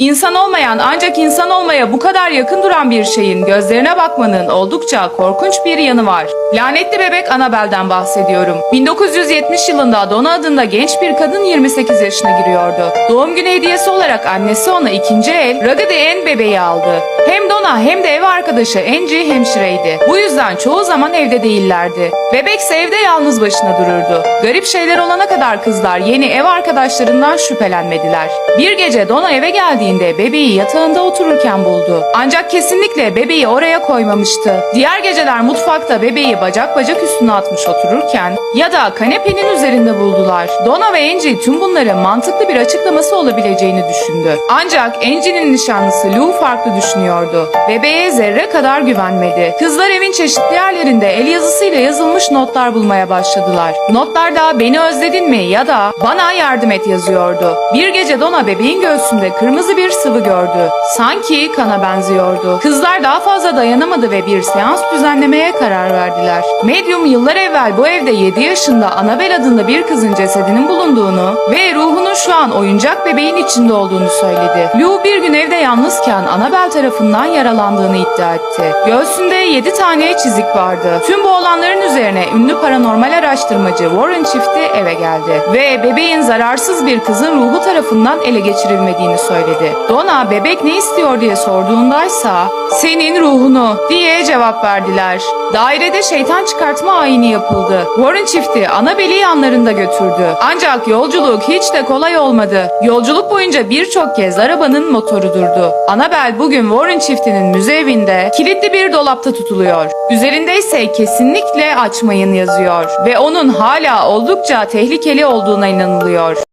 İnsan olmayan ancak insan olmaya bu kadar yakın duran bir şeyin gözlerine bakmanın oldukça korkunç bir yanı var. Lanetli bebek Annabelle'den bahsediyorum. 1970 yılında Donna adında genç bir kadın 28 yaşına giriyordu. Doğum günü hediyesi olarak annesi ona ikinci el Raggedy Ann bebeği aldı. Hem Donna hem de ev arkadaşı Angie hemşireydi. Bu yüzden çoğu zaman evde değillerdi. Bebekse evde yalnız başına dururdu. Garip şeyler olana kadar kızlar yeni ev arkadaşlarından şüphelenmediler. Bir gece Donna eve geldiğinde bebeği yatağında otururken buldu. Ancak kesinlikle bebeği oraya koymamıştı. Diğer geceler mutfakta bebeği bacak bacak üstüne atmış otururken ya da kanepenin üzerinde buldular. Donna ve Angie tüm bunların mantıklı bir açıklaması olabileceğini düşündü. Ancak Angie'nin nişanlısı Lou farklı düşünüyordu. Bebeğe zerre kadar güvenmedi. Kızlar evin çeşitli yerlerinde el yazısıyla yazılmış notlar bulmaya başladılar. Notlarda beni özledin mi ya da bana yardım et yazıyordu. Bir gece Donna bebeğin göğsünde kırmızı bir sıvı gördü. Sanki kana benziyordu. Kızlar daha fazla dayanamadı ve bir seans düzenlemeye karar verdiler. Medium yıllar evvel bu evde 7 yaşında Annabel adında bir kızın cesedinin bulunduğunu ve ruhunun şu an oyuncak bebeğin içinde olduğunu söyledi. Lou bir gün evde yalnızken Annabel tarafından yaralandığını iddia etti. Göğsünde 7 tane çizik vardı. Tüm bu olanların üzerine ünlü paranormal araştırmacı Warren çifti eve geldi ve bebeğin zararsız bir kızın ruhu tarafından ele geçirilmediğini söyledi. Donna bebek ne istiyor diye sorduğundaysa senin ruhunu diye cevap verdiler. Dairede şeytan çıkartma ayini yapıldı. Warren çifti Annabelle'i yanlarında götürdü. Ancak yolculuk hiç de kolay olmadı. Yolculuk boyunca birçok kez arabanın motoru durdu. Annabelle bugün Warren çiftinin müze evinde kilitli bir dolapta tutuluyor. Üzerinde ise kesinlikle açmayın yazıyor ve onun hala oldukça tehlikeli olduğuna inanılıyor.